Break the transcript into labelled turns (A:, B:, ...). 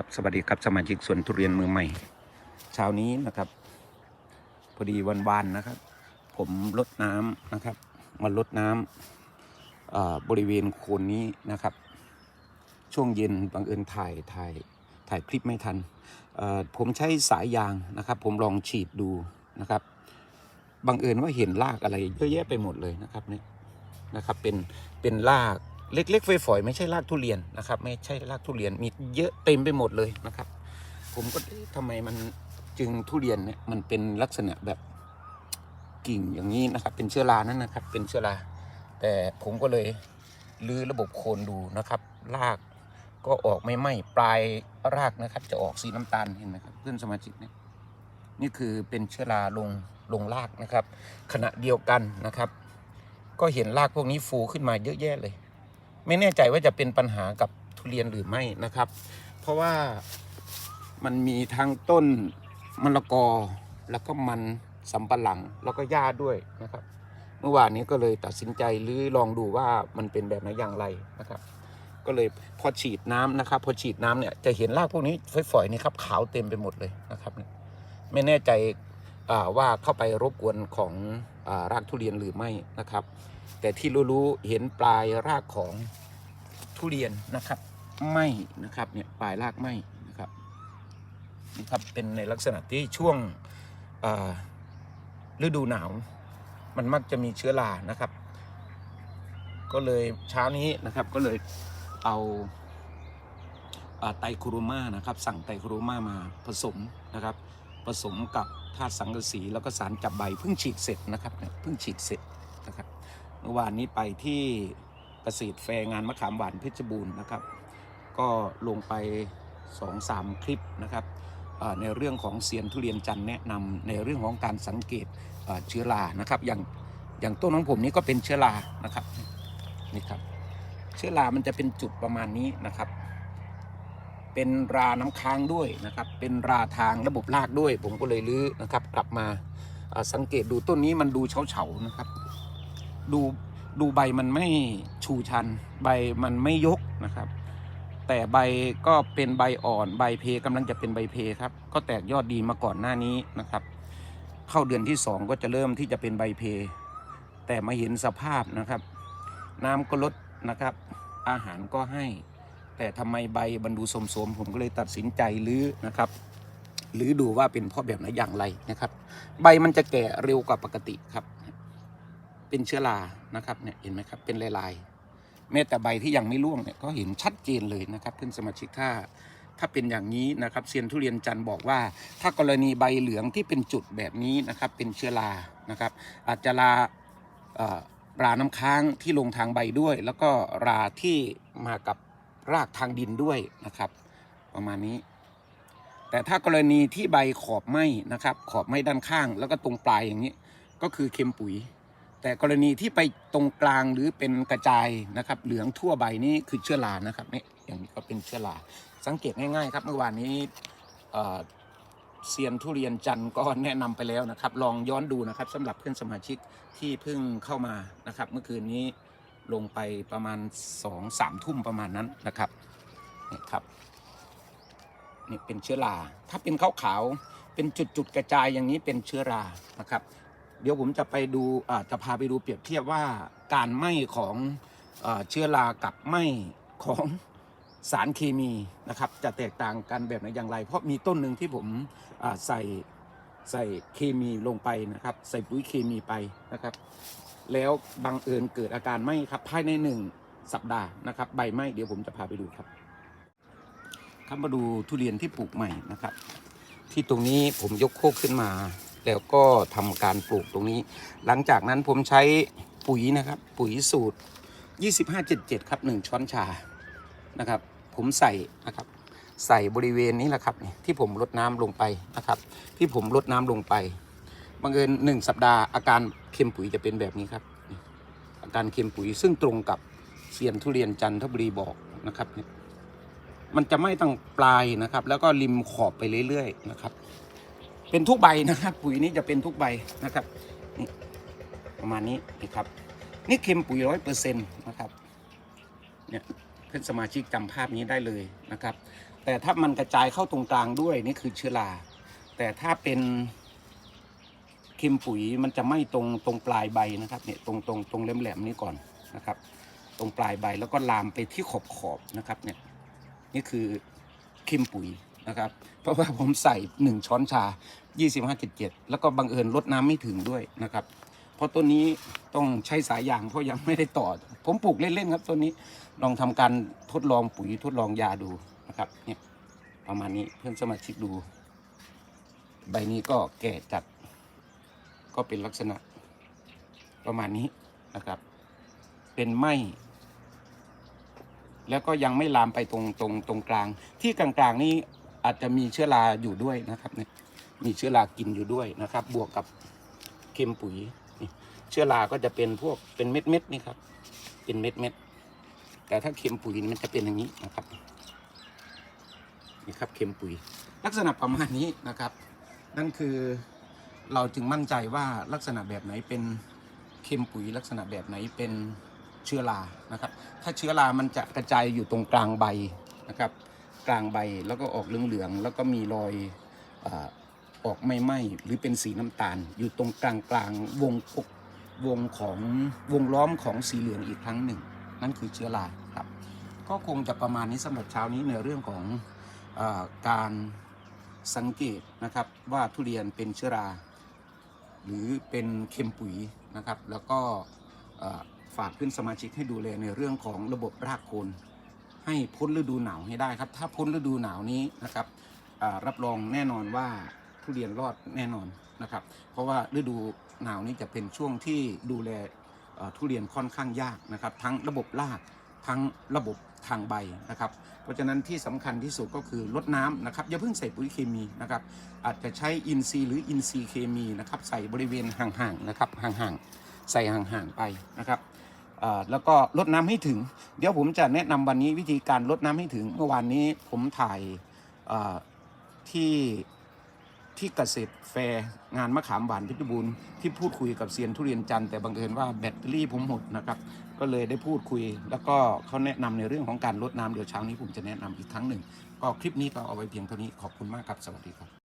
A: ครับสวัสดีครับสมาชิกสวนทุเรียนมือใหม่ เช้านี้นะครับ พอดีวันวานนะครับ ผมลดน้ำนะครับมาลดน้ำอ่าบริเวณโคนนี้นะครับ ช่วงเย็นบังเอิญถ่ายถ่ายถ่ายคลิปไม่ทัน ผมใช้สายยางนะครับ ผมลองฉีดดูนะครับบังเอิญว่าเห็นรากอะไรเยอะแยะไปหมดเลยนะครับเนี่ยนะครับเป็นเป็นราก เล็กๆฝอยๆไม่ใช่รากทุเรียนนะครับ ไม่ใช่รากทุเรียนมีเยอะเต็มไปหมดเลยนะครับ ผมก็เอ๊ะทำไมมันจึงทุเรียนเนี่ยมันเป็นลักษณะแบบกิ่งอย่างนี้นะครับ เป็นเชื้อรานั่นนะครับ เป็นเชื้อราแต่ผมก็เลยรื้อระบบโคนดูนะครับรากก็ออกไม่ไหม้ปลายรากนะครับ จะออกสีน้ำตาลเห็นไหมครับเพื่อนสมาชิกเนี่ยนี่คือเป็นเชื้อราลงลงรากนะครับ ขณะเดียวกันนะครับ ก็เห็นรากพวกนี้ฟูขึ้นมาเยอะแยะเลย ไม่แน่ใจว่าจะเป็นปัญหากับทุเรียนหรือไม่นะครับ เพราะว่ามันมีทั้งต้นมะละกอแล้วก็มันสำปะหลังแล้วก็หญ้าด้วยนะครับ เมื่อวานนี้ก็เลยตัดสินใจหรือลองดูว่ามันเป็นแบบไหนอย่างไรนะครับ ก็เลยพอฉีดน้ำนะครับพอฉีดน้ำเนี่ยจะเห็นรากพวกนี้ฝอยๆนี่ครับขาวเต็มไปหมดเลยนะครับ ไม่แน่ใจว่าเข้าไปรบกวนของอารากทุเรียนหรือไม่นะครับ แต่ที่รู้ๆเห็นปลายรากของ ทุเรียนนะครับไหมนะครับเนี่ยปลายรากไหมนะครับนี่ครับเป็นในลักษณะที่ช่วงฤดูหนาว มันมักจะมีเชื้อรานะครับ ก็เลยเช้านี้นะครับก็เลยเอาไตโคโรมานะครับ สั่งไตโคโรมามาผสมนะครับ ผสมกับธาตุสังกะสีแล้วก็สารจับใบเพิ่งฉีดเสร็จนะครับเนี่ยเพิ่งฉีดเสร็จนะครับ เมื่อวานนี้ไปที่ เกษตรแฟงานมะขามหวานเพชรบูรณ์นะครับ ก็ลงไป2อสามคลิปนะครับในเรื่องของเซียนทุเรียนจันแนะนำในเรื่องของการสังเกตเชื้อรานะครับอย่างอย่างต้นของผมนี้ก็เป็นเชื้อรานะครับนี่ครับ เชื้อรามันจะเป็นจุดประมาณนี้นะครับ เป็นราน้ำค้างด้วยนะครับ เป็นราทางระบบรากด้วย ผมก็เลยลื้อนะครับ กลับมาอ่าสังเกตดูต้นนี้มันดูเฉาๆนะครับ ดู ดูใบมันไม่ชูชัน ใบมันไม่ยกนะครับ แต่ใบก็เป็นใบอ่อนใบเพกำลังจะเป็นใบเพครับ ก็แตกยอดดีมาก่อนหน้านี้นะครับ เข้าเดือนที่สองก็จะเริ่มที่จะเป็นใบเพ แต่มาเห็นสภาพนะครับ น้ำก็ลดนะครับ อาหารก็ให้ แต่ทำไมใบมันดูสมๆผมก็เลยตัดสินใจลื้อนะครับหรือดูว่าเป็นเพราะแบบไหนอย่างไรนะครับ ใบมันจะแก่เร็วกว่าปกติครับ เป็นเชื้อรานะครับเนี่ยเห็นไหมครับเป็นลายๆแม้แต่ใบที่ยังไม่ร่วงเนี่ยก็เห็นชัดเจนเลยนะครับเพื่อนสมาชิกถ้าถ้าเป็นอย่างนี้นะครับเซียนทุเรียนจันทร์บอกว่า ถ้ากรณีใบเหลืองที่เป็นจุดแบบนี้นะครับเป็นเชื้อรานะครับ อาจจะลาเอ่อราน้ำค้างที่ลงทางใบด้วย แล้วก็ราที่มากับรากทางดินด้วยนะครับ ประมาณนี้ แต่ถ้ากรณีที่ใบขอบไหมนะครับ ขอบไหมด้านข้าง แล้วก็ตรงปลายอย่างนี้ ก็คือเค็มปุ๋ย แต่กรณีที่ไปตรงกลางหรือเป็นกระจายนะครับ เหลืองทั่วใบนี้คือเชื้อรานะครับนี่อย่างนี้ก็เป็นเชื้อราสังเกตง่ายๆครับเมื่อวานนี้เซียนทุเรียนจันทร์ก็แนะนำไปแล้วนะครับ ลองย้อนดูนะครับสำหรับเพื่อนสมาชิกที่เพิ่งเข้ามานะครับ เมื่อคืนนี้ลงไปประมาณสองสามทุ่มประมาณนั้นนะครับนี่ครับนี่เป็นเชื้อราถ้าเป็นขาวๆเป็นจุดๆกระจายอย่างนี้เป็นเชื้อรานะครับ เดี๋ยวผมจะไปดูอาจะพาไปดูเปรียบเทียบว่าการไหม้ของอเชื้อรากับไหม้ของสารเคมีนะครับจะแตกต่างกันแบบไหนอย่างไร เพราะมีต้นหนึ่งที่ผมใส่ใส่เคมีลงไปนะครับ ใส่ปุ๋ยเคมีไปนะครับ แล้วบังเอิญเกิดอาการไหม้ครับภายในหนึ่งสัปดาห์นะครับใบไหม้เดี๋ยวผมจะพาไปดูครับครับมาดูทุเรียนที่ปลูกใหม่นะครับ ที่ตรงนี้ผมยกโคกขึ้นมา แล้วก็ทำการปลูกตรงนี้ หลังจากนั้นผมใช้ปุ๋ยนะครับ ปุ๋ยสูตร 2577 ครับ 1 ช้อนชานะครับ ผมใส่นะครับ ใส่บริเวณนี้แหละครับที่ผมลดน้ำลงไปนะครับ ที่ผมลดน้ำลงไปบังเอิญหนึ่งสัปดาห์อาการเค็มปุ๋ยจะเป็นแบบนี้ครับ อาการเค็มปุ๋ยซึ่งตรงกับเซียนทุเรียนจันทบุรีบอกนะครับนี่มันจะไม่ตั้งปลายนะครับ แล้วก็ริมขอบไปเรื่อยๆนะครับ เป็นทุกใบนะครับ ปุ๋ยนี้จะเป็นทุกใบนะครับนี่ประมาณนี้นะครับ นี่เค็มปุ๋ยร้อยเปอร์เซ็นต์นะครับเนี่ยเพื่อนสมาชิกจำภาพนี้ได้เลยนะครับ แต่ถ้ามันกระจายเข้าตรงกลางด้วยนี่คือเชื้อราแต่ถ้าเป็นเค็มปุ๋ยมันจะไม่ตรงตรงปลายใบนะครับเนี่ยตรงตรงตรงแหลมๆนี้ก่อนนะครับ ตรงปลายใบแล้วก็ลามไปที่ขอบขอบนะครับเนี่ยนี่คือเค็มปุ๋ย นะครับ เพราะว่าผมใส่ 1 ช้อนชา 25.7 แล้วก็บังเอิญลดน้ำไม่ถึงด้วยนะครับ เพราะต้นนี้ต้องใช้สายยางเพราะยังไม่ได้ต่อ ผมปลูกเล่นๆครับต้นนี้ลองทำการทดลองปุ๋ยทดลองยาดูนะครับเนี่ยประมาณนี้เพื่อนสมาชิกดู ใบนี้ก็แก่จัด ก็เป็นลักษณะประมาณนี้นะครับ เป็นไหมแล้วก็ยังไม่ลามไปตรงตรงตรงกลาง ที่กลางๆนี้ อาจจะมีเชื้อราอยู่ด้วยนะครับเนี่ยมีเชื้อรากินอยู่ด้วยนะครับ บวกกับเค็มปุ๋ยเชื้อราก็จะเป็นพวกเป็นเม็ดเม็ดๆนี่ครับ เป็นเม็ดเม็ดๆแต่ถ้าเค็มปุ๋ยนี่มันจะเป็นอย่างนี้นะครับนี่ครับเค็มปุ๋ย ลักษณะประมาณนี้นะครับ นั่นคือเราจึงมั่นใจว่าลักษณะแบบไหนเป็นเค็มปุ๋ย ลักษณะแบบไหนเป็นเชื้อรานะครับ ถ้าเชื้อรามันจะกระจายอยู่ตรงกลางใบนะครับ กลางใบแล้วก็ออกเหลืองๆแล้วก็มีรอยอออกไม่ไหม้หรือเป็นสีน้ำตาล อยู่ตรงกลางกลางวงกวงของวงล้อมของสีเหลืองอีกครั้งหนึ่ง นั่นคือเชื้อราครับ ก็คงจะประมาณนี้สำหรับเช้านี้ในเรื่องของอการสังเกตนะครับว่าทุเรียนเป็นเชื้อรา หรือเป็นเค็มปุ๋ยนะครับ แล้วก็ฝากเพื่อนสมาชิกให้ดูแลในเรื่องของระบบรากโคน ให้พ้นฤดูหนาวให้ได้ครับ ถ้าพ้นฤดูหนาวนี้นะครับรับรองแน่นอนว่าทุเรียนรอดแน่นอนนะครับ เพราะว่าฤดูหนาวนี้จะเป็นช่วงที่ดูแลทุเรียนค่อนข้างยากนะครับ ทั้งระบบรากทั้งระบบทางใบนะครับ เพราะฉะนั้นที่สำคัญที่สุดก็คือลดน้ำนะครับอย่าเพิ่งใส่ปุ๋ยเคมีนะครับ อาจจะใช้อินทรีย์หรืออินทรีย์เคมีนะครับ ใส่บริเวณห่างๆนะครับห่างๆใส่ห่างๆไปนะครับ แล้วก็ลดน้ำให้ถึง เดี๋ยวผมจะแนะนำวันนี้วิธีการลดน้ำให้ถึง เมื่อวานนี้ผมถ่ายที่ที่เกษตรแฟร์งานมะขามหวานพชรบูรณ์ที่พูดคุยกับเซียนทุเรียนจันทร์แต่บังเอิญว่าแบตเตอรี่ผมหมดนะครับ ก็เลยได้พูดคุย แล้วก็เขาแนะนำในเรื่องของการลดน้ำเดี๋ยวเช้านี้ผมจะแนะนำอีกครั้งหนึ่ง ก็คลิปนี้ก็เอาไว้เพียงเท่านี้ขอบคุณมากครับสวัสดีครับ